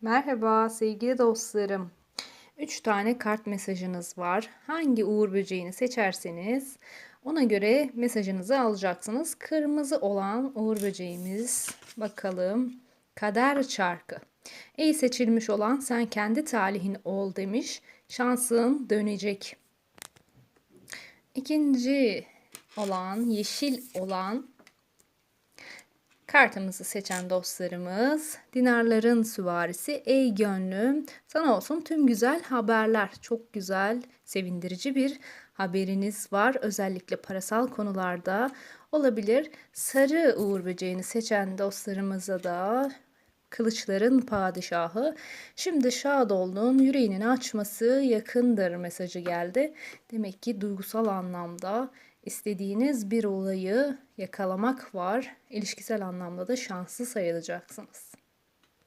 Merhaba sevgili dostlarım. 3 tane kart mesajınız var. Hangi uğur böceğini seçerseniz ona göre mesajınızı alacaksınız. Kırmızı olan uğur böceğimiz bakalım. Kader çarkı. İyi seçilmiş olan sen kendi talihin ol demiş. Şansın dönecek. İkinci olan yeşil olan Kartımızı seçen dostlarımız dinarların süvarisi ey gönlüm. Sana olsun tüm güzel haberler. Çok güzel sevindirici bir haberiniz var. Özellikle parasal konularda olabilir. Sarı uğur böceğini seçen dostlarımıza da kılıçların padişahı. Şimdi şad oldun yüreğinin açması yakındır mesajı geldi. Demek ki duygusal anlamda istediğiniz bir olayı yakalamak var. İlişkisel anlamda da şanslı sayılacaksınız.